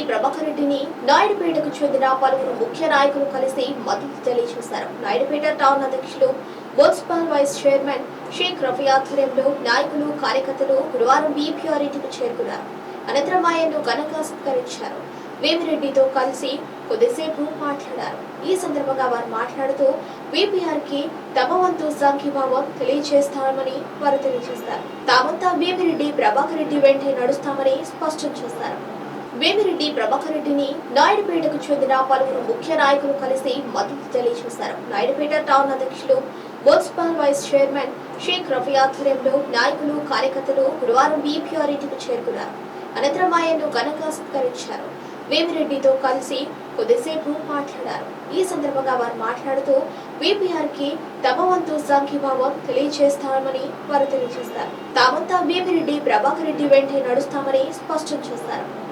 వేమిరెడ్డి ప్రభాకర్ రెడ్డిని నాయుడుపేటకు చెందిన పలువురు ముఖ్య నాయకులు కలిసి మద్దతు తెలియజేశారు. నాయుడుపేట టౌన్ అధ్యక్షులు municipal vice chairman Shaik Rafi ఆధ్వర్యంలో నాయకులు కార్యకర్తలు గురువారం బీపీఆర్ ఇంటికి చేరుకున్నారు. అనంతరం ఆయన్ను ఘనంగా సత్కరించారు. వేమిరెడ్డితో కలిసి కొద్దిసేపు మాట్లాడారు. ఈ సందర్భంగా వారు మాట్లాడుతూ బీపీఆర్కి తమ వంతు సంఘీభావం తెలియజేస్తామని వారు తెలియజేస్తారు. తామంతా వేమిరెడ్డి ప్రభాకర్ రెడ్డి వెంటే నడుస్తామని స్పష్టం చేశారు. వేమిరెడ్డి ప్రభాకర్ రెడ్డిని నాయుడుపేటకు చెందిన పలువురు ముఖ్య నాయకులు కలిసి మద్దతు తెలియజేశారు. నాయుడుపేట టౌన్ అధ్యక్షులు municipal vice chairman Shaik Rafi ఆధ్వర్యంలో నాయకులు కార్యకర్తలు గురువారం బీపీఆర్ ఇంటికి చేరుకున్నారు. అనంతరం ఆయన్ను ఘనంగా సత్కరించారు. వేమిరెడ్డితో కలిసి కొద్దిసేపు మాట్లాడారు. ఈ సందర్భంగా వారు మాట్లాడుతూ బీపీఆర్కి తమ వంతు సంఘీభావం తెలియజేస్తామని వారు తెలియజేస్తారు. తామంతా వేమిరెడ్డి ప్రభాకర్ రెడ్డి వెంటే నడుస్తామని స్పష్టం చేశారు.